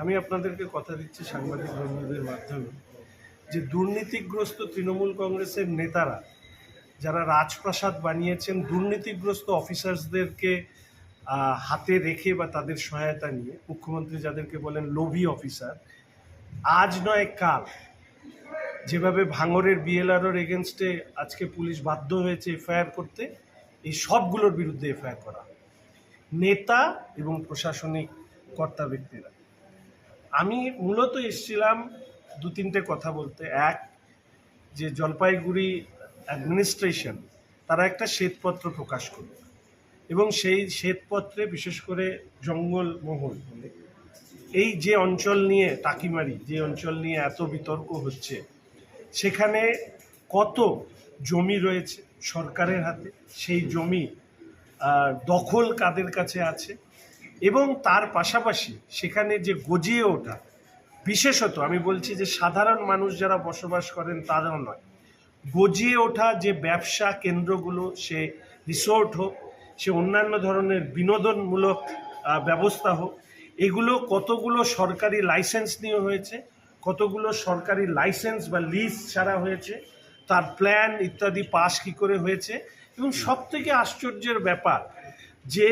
আমি আপনাদেরকে কথা দিচ্ছি সাংবাদিক বন্ধুদের মাধ্যমে যে দুর্নীতিগ্রস্ত তৃণমূল কংগ্রেসের নেতারা যারা রাজপ্রাসাদ বানিয়েছেন, দুর্নীতিগ্রস্ত অফিসার্সদেরকে হাতে রেখে বা তাদের সহায়তা নিয়ে, মুখ্যমন্ত্রী যাদেরকে বলেন লোভী অফিসার, আজ নয়, কাল যেভাবে ভাঙরের বিএলআরওর এগেনস্টে আজকে পুলিশ বাধ্য হয়েছে এফআইআর করতে, এই সবগুলোর বিরুদ্ধে এফআইআর করা। নেতা এবং প্রশাসনিক কর্তা ব্যক্তিরা। আমি মূলত এসেছিলাম দু তিনটে কথা বলতে। এক, যে জলপাইগুড়ি অ্যাডমিনিস্ট্রেশন তারা একটা শ্বেতপত্র প্রকাশ করল এবং সেই শ্বেতপত্রে বিশেষ করে জঙ্গল মহল, এই যে অঞ্চল নিয়ে টাকিমারি, যে অঞ্চল নিয়ে এত বিতর্ক হচ্ছে, সেখানে কত জমি রয়েছে সরকারের হাতে? সেই জমি দখল কাদের কাছে আছে? এবং তার পাশাপাশি সেখানে যে গজিয়ে ওঠা, বিশেষত আমি বলছি যে সাধারণ মানুষ যারা বসবাস করেন তারাও নয়। গজিয়ে ওঠা যে ব্যবসা কেন্দ্রগুলো, সে রিসোর্ট হোক, সে অন্যান্য ধরনের বিনোদনমূলক ব্যবস্থা হোক, এগুলো কতগুলো সরকারি লাইসেন্স নিয়ে হয়েছে, কতগুলো সরকারি লাইসেন্স বা লিজ ছাড়া হয়েছে, তার প্ল্যান ইত্যাদি পাস কী করে হয়েছে, এবং সব থেকে আশ্চর্যের ব্যাপার যে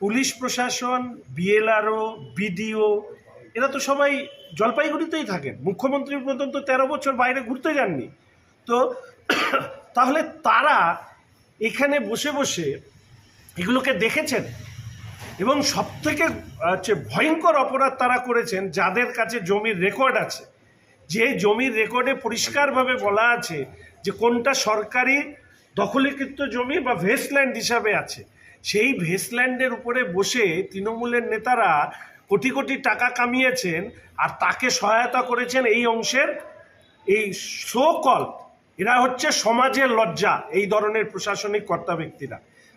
পুলিশ প্রশাসন, বিএলআরও, বিডিও, এরা তো সবাই জলপাইগুড়িতেই থাকেন। মুখ্যমন্ত্রী পর্যন্ত তেরো বছর বাইরে ঘুরতে যাননি। তো তাহলে তারা এখানে বসে বসে এগুলোকে দেখেছেন এবং সব থেকে হচ্ছে ভয়ঙ্কর অপরাধ তারা করেছেন যাদের কাছে জমির রেকর্ড আছে। যে জমির রেকর্ডে পরিষ্কারভাবে বলা আছে যে কোনটা সরকারি দখলীকৃত জমি বা ভেস্টল্যান্ড হিসাবে আছে। সেই ভেস্টল্যান্ডের উপরে বসে তৃণমূলের নেতারা কোটি কোটি টাকা কামিয়েছেন আর তাকে সহায়তা করেছেন এই অংশের এই সোকল এরা হচ্ছে সমাজের লজ্জা এই ধরনের প্রশাসনিক কর্তা ব্যক্তিরা।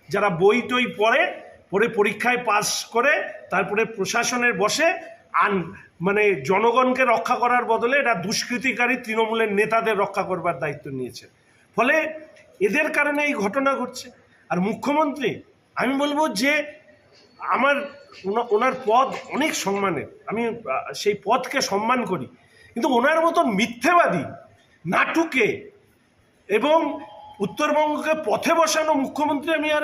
যারা বই টই পড়ে পড়ে পরীক্ষায় পাস করে, তারপরে প্রশাসনের বসে আন মানে জনগণকে রক্ষা করার বদলে এরা দুষ্কৃতিকারী তৃণমূলের নেতাদের রক্ষা করবার দায়িত্ব নিয়েছে। ফলে এদের কারণে এই ঘটনা ঘটছে। আর মুখ্যমন্ত্রী আমি বলব যে আমার ওনা- ওনার পদ অনেক সম্মানের। আমি সেই পদকে সম্মান করি। কিন্তু ওনার মতো মিথ্যেবাদী, নাটুকে এবং উত্তরবঙ্গকে পথে বসানো মুখ্যমন্ত্রী আমি আর